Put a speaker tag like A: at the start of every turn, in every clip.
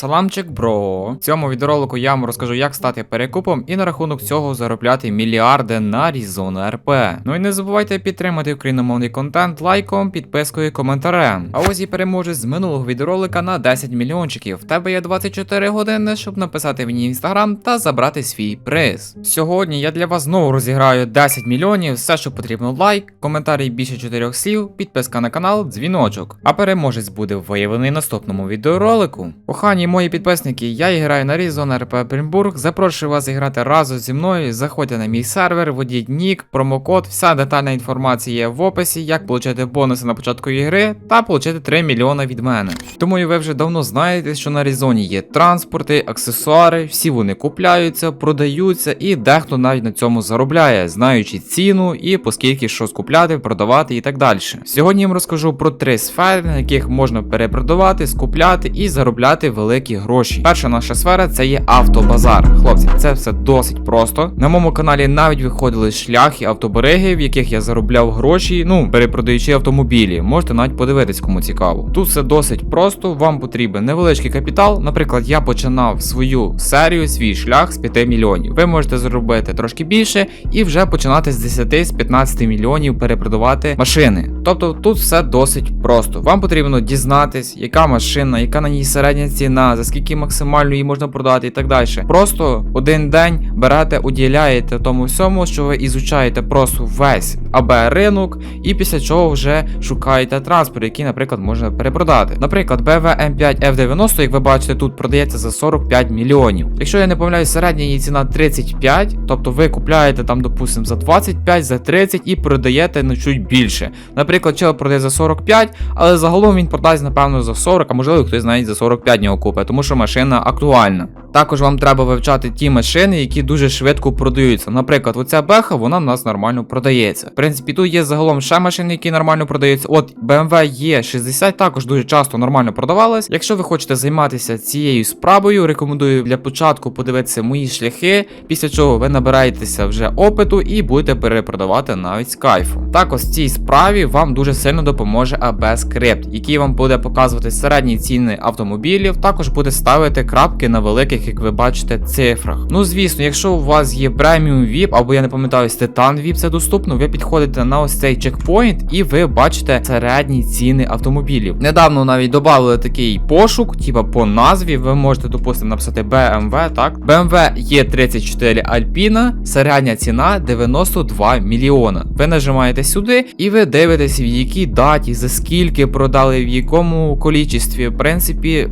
A: Саламчик, бро. В цьому відеоролику я вам розкажу, як стати перекупом і на рахунок цього заробляти мільярди на Різону РП. Ну і не забувайте підтримати україномовний контент лайком, підпискою і коментарем. А ось і переможець з минулого відеоролика на 10 мільйончиків. В тебе є 24 години, щоб написати мені інстаграм та забрати свій приз. Сьогодні я для вас знову розіграю 10 мільйонів. Все, що потрібно, лайк, коментарі більше 4 слів, підписка на канал, дзвіночок. А переможець буде виявлений в наступному відеоролику. Кохані мої підписники, я граю на Різон РП Брімбург. Запрошую вас грати разом зі мною. Заходьте на мій сервер, вводіть нік, промокод, вся детальна інформація є в описі, як отримати бонуси на початку ігри та отримати 3 мільйони від мене. Тому ви вже давно знаєте, що на Різоні є транспорти, аксесуари, всі вони купляються, продаються, і дехто навіть на цьому заробляє, знаючи ціну і поскільки що скупляти, продавати і так далі. Сьогодні я вам розкажу про три сфери, на яких можна перепродавати, скупляти і заробляти великі гроші. Перша наша сфера це є автобазар. Хлопці, це все досить просто. На моєму каналі навіть виходили шляхи автобереги, в яких я заробляв гроші, ну перепродаючи автомобілі. Можете навіть подивитись, кому цікаво. Тут все досить просто. Вам потрібен невеличкий капітал. Наприклад, я починав свою серію, свій шлях з 5 мільйонів. Ви можете зробити трошки більше і вже починати з 10 з 15 мільйонів перепродавати машини. Тобто тут все досить просто. Вам потрібно дізнатись, яка машина, яка на ній середня ціна, за скільки максимально її можна продати і так далі. Просто один день берете, уділяєте тому всьому, що ви ізучаєте просто весь АБ ринок, і після чого вже шукаєте транспорт, який, наприклад, можна перепродати. Наприклад, BMW M5 F90, як ви бачите, тут продається за 45 мільйонів. Якщо я не помиляюсь, середня її ціна 35, тобто ви купляєте там, допустимо, за 25, за 30 і продаєте на чуть більше. Наприклад, чел продає за 45, але загалом він продасть, напевно, за 40, а можливо хтось навіть за 45 нього купить, тому що машина актуальна. Також вам треба вивчати ті машини, які дуже швидко продаються. Наприклад, оця беха, вона в нас нормально продається. В принципі, тут є загалом ще машини, які нормально продаються. От BMW E60 також дуже часто нормально продавалась. Якщо ви хочете займатися цією справою, рекомендую для початку подивитися мої шляхи, після чого ви набираєтеся вже опиту і будете перепродавати навіть з кайфу. Також в цій справі вам дуже сильно допоможе AB скрипт, який вам буде показувати середні ціни автомобілів, також буде ставити крапки на великих, як ви бачите, цифрах. Ну звісно, якщо у вас є преміум VIP, або я не пам'ятаю, Titan VIP це доступно, ви підходите на ось цей чекпоінт і ви бачите середні ціни автомобілів. Недавно навіть додали такий пошук, типа по назві, ви можете, допустимо, написати BMW, так? BMW E34 Alpina, середня ціна 92 мільйона. Ви нажимаєте сюди і ви дивитесь, в якій даті, за скільки продали, в якому колічестві, в принципі,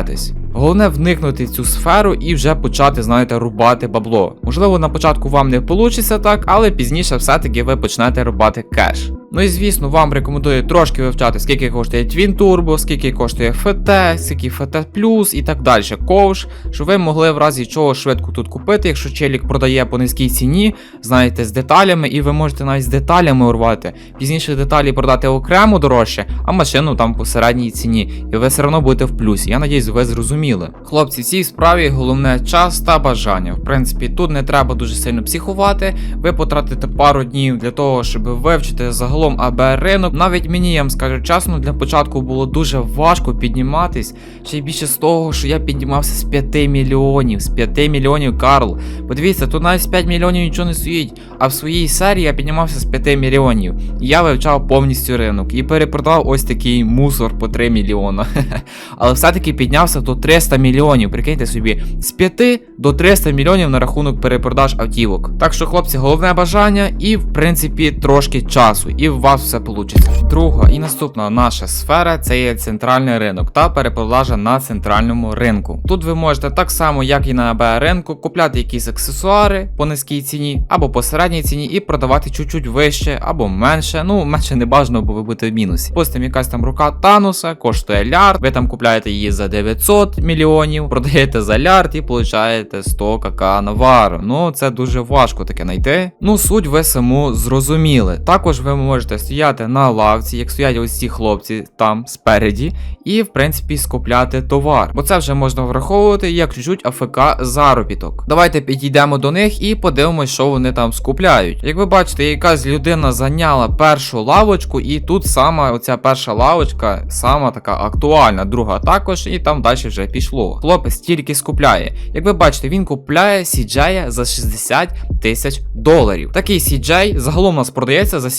A: розберетесь. Головне вникнути в цю сферу і вже почати, знаєте, рубати бабло. Можливо, на початку вам не вийде так, але пізніше все-таки ви почнете рубати кеш. Ну і звісно, вам рекомендую трошки вивчати, скільки коштує Twin Turbo, скільки коштує FT, скільки FT Plus і так далі. Ковш, щоб ви могли в разі чого швидко тут купити, якщо челік продає по низькій ціні, знаєте, з деталями, і ви можете навіть з деталями урвати. Пізніше деталі продати окремо дорожче, а машину там по середній ціні. І ви все одно будете в плюсі. Я надіюсь, ви зрозуміли. Хлопці, цій справі головне час та бажання. В принципі, тут не треба дуже сильно психувати. Ви потратите пару днів для того, щоб вивчити загалом АБ ринок. Навіть мені я вам скажу чесно, для початку було дуже важко підніматись. Ще більше з того, що я піднімався з 5 мільйонів. З 5 мільйонів Карл. Подивіться, тут навіть з 5 мільйонів нічого не стоїть. А в своїй серії я піднімався з 5 мільйонів. Я вивчав повністю ринок і перепродав ось такий мусор по 3 мільйона. Але все-таки піднявся до 300 мільйонів. Прикиньте собі, з 5 до 300 мільйонів на рахунок перепродаж автівок. Так що, хлопці, головне бажання і, в принципі, трошки часу, і у вас все вийде. Друга і наступна наша сфера це є центральний ринок та перепродажа на центральному ринку. Тут ви можете так само, як і на АБ ринку, купляти якісь аксесуари по низькій ціні або по середній ціні і продавати чуть-чуть вище або менше. Ну, менше не бажано, бо ви будете в мінусі. Постим якась там рука Тануса, коштує лярд, ви там купляєте її за 900 мільйонів, продаєте за лярд і получаєте 100 кк навару. Ну, це дуже важко таке знайти. Ну, суть ви саму зрозуміли. Також ви можете можете стояти на лавці, як стоять ось ці хлопці там спереді, і в принципі скупляти товар. Бо це вже можна враховувати як чуть-чуть АФК заробіток. Давайте підійдемо до них і подивимось, що вони там скупляють. Як ви бачите, якась людина зайняла першу лавочку, і тут саме оця перша лавочка, сама така актуальна, друга також, і там далі вже пішло. Хлопець тільки скупляє. Як ви бачите, він купляє CJ за 60 тисяч доларів. Такий CJ загалом у нас продається за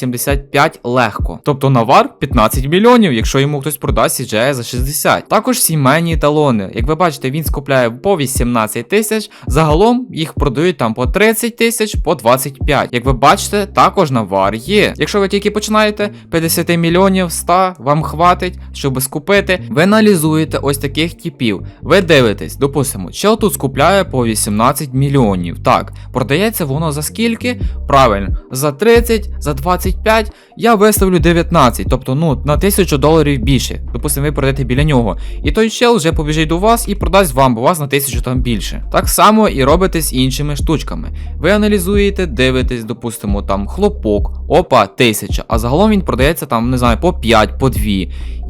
A: 75 легко. Тобто навар 15 мільйонів, якщо йому хтось продасть CJ за 60. Також сімейні талони. Як ви бачите, він скупляє по 18 тисяч. Загалом їх продають там по 30 тисяч, по 25. Як ви бачите, також навар є. Якщо ви тільки починаєте, 50 мільйонів 100 вам хватить, щоб скупити. Ви аналізуєте ось таких типів. Ви дивитесь, допустимо, чел тут скупляє по 18 мільйонів. Так, продається воно за скільки? Правильно, за 30, за 25. Я виставлю 19, тобто ну на 1000 доларів більше. Допустимо, ви продаєте біля нього. І той чел вже побіжить до вас і продасть вам, бо вас на 1000 там більше. Так само і робите з іншими штучками. Ви аналізуєте, дивитесь, допустимо, там хлопок, опа, 1000, а загалом він продається там, не знаю, по 5, по 2.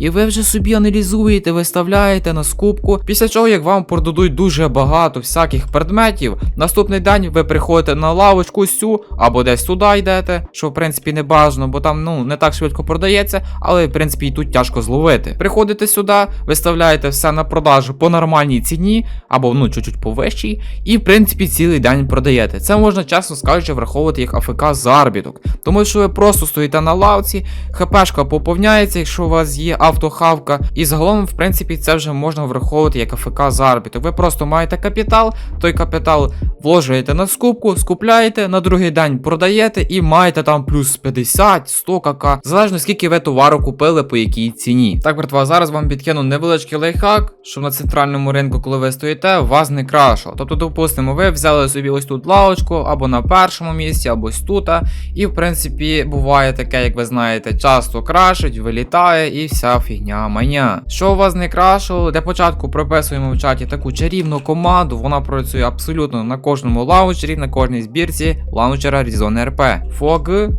A: І ви вже собі аналізуєте, виставляєте на скупку. Після чого, як вам продадуть дуже багато всяких предметів, наступний день ви приходите на лавочку сю або десь туди йдете, що в принципі не бажано, бо там ну не так швидко продається, але в принципі і тут тяжко зловити. Приходите сюди, виставляєте все на продажу по нормальній ціні, або ну чуть-чуть по вищій, і в принципі цілий день продаєте. Це можна чесно скажучи враховувати як АФК заробіток. Тому що ви просто стоїте на лавці, ХПшка поповняється, якщо у вас є автохавка, і загалом, в принципі, це вже можна враховувати як АФК заробіток. Ви просто маєте капітал, той капітал вложуєте на скупку, скупляєте, на другий день продаєте і маєте там плюс 50, 100 кк, залежно скільки ви товару купили, по якій ціні. Так, братва, зараз вам підкину невеличкий лайфхак, щоб на центральному ринку, коли ви стоїте, вас не крашило. Тобто, допустимо, ви взяли собі ось тут лавочку, або на першому місці, або ось тут. І в принципі буває таке, як ви знаєте, часто крашить, вилітає і вся фігня маня. Що у вас не крашило? Для початку прописуємо в чаті таку чарівну команду, вона працює абсолютно на кожному лаунчері, на кожній збірці лаунчера Rizon RP. Fog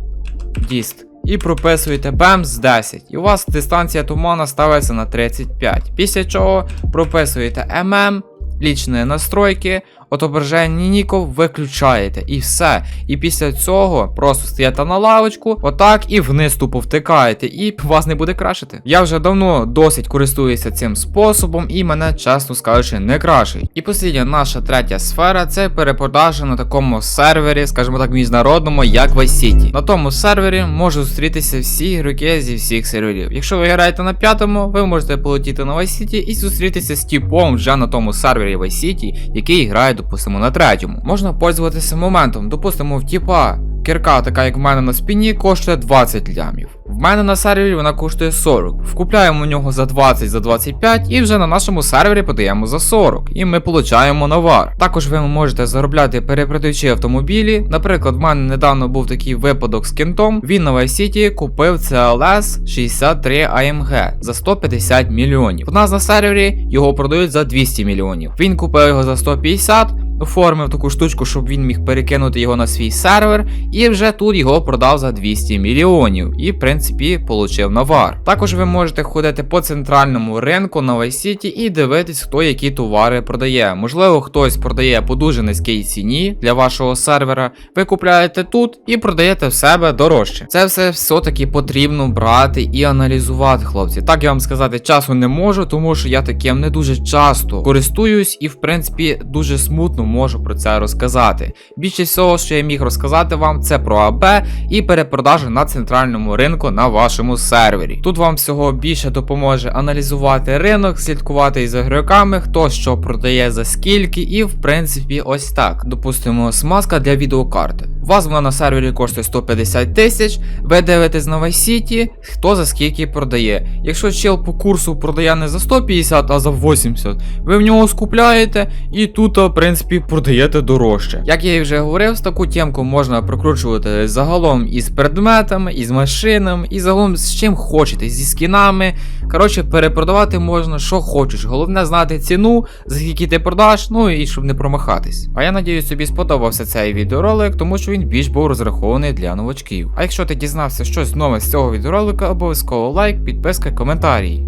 A: Dist. І прописуєте BEMS 10. І у вас дистанція тумана ставиться на 35. Після чого прописуєте MM, лічні настройки, отображення ніков виключаєте і все. І після цього просто стоїте на лавочку, отак і вниз тупо втикаєте, і вас не буде крашити. Я вже давно досить користуюся цим способом, і мене, чесно скажучи, не крашить. І послідня наша третя сфера це перепродажа на такому сервері, скажімо так, міжнародному, як Vice City. На тому сервері можуть зустрітися всі ігроки зі всіх серверів. Якщо ви граєте на п'ятому, ви можете полетіти на Vice City і зустрітися з типом вже на тому сервері Vice City, який грає, допустимо, на третьому. Можна пользуватися моментом, допустимо, в тіпа. Кірка, така як в мене на спині, коштує 20 лямів. В мене на сервері вона коштує 40. Вкупляємо у нього за 20, за 25 і вже на нашому сервері подаємо за 40. І ми получаємо навар. Також ви можете заробляти перепродаючи автомобілі. Наприклад, в мене недавно був такий випадок з кентом. Він на City купив CLS 63 AMG за 150 мільйонів. У нас на сервері його продають за 200 мільйонів. Він купив його за 150. Оформив таку штучку, щоб він міг перекинути його на свій сервер, і вже тут його продав за 200 мільйонів. І, в принципі, получив навар. Також ви можете ходити по центральному ринку на City і дивитись, хто які товари продає. Можливо, хтось продає по дуже низькій ціні для вашого сервера. Ви купляєте тут і продаєте в себе дорожче. Це все все-таки потрібно брати і аналізувати, хлопці. Так я вам сказати, часу не можу, тому що я таким не дуже часто користуюсь і, в принципі, дуже смутно можу про це розказати. Більше всього, що я міг розказати вам, це про АБ і перепродажу на центральному ринку на вашому сервері. Тут вам всього більше допоможе аналізувати ринок, слідкувати із ігроками, хто що продає за скільки, і в принципі ось так. Допустимо, смазка для відеокарти. У вас вона на сервері коштує 150 тисяч, ви дивитесь на Vice City, хто за скільки продає. Якщо чел по курсу продає не за 150, а за 80, ви в нього скупляєте, і тут, в принципі, принципі продаєте дорожче. Як я і вже говорив, з таку тємку можна прокручувати загалом із предметами, із машинами, і загалом з чим хочете, зі скінами. Коротше, перепродавати можна, що хочеш. Головне знати ціну, за скільки ти продаш, ну і щоб не промахатись. А я надіюсь, тобі сподобався цей відеоролик, тому що він більш був розрахований для новачків. А якщо ти дізнався щось нове з цього відеоролика, обов'язково лайк, підписка, коментарій.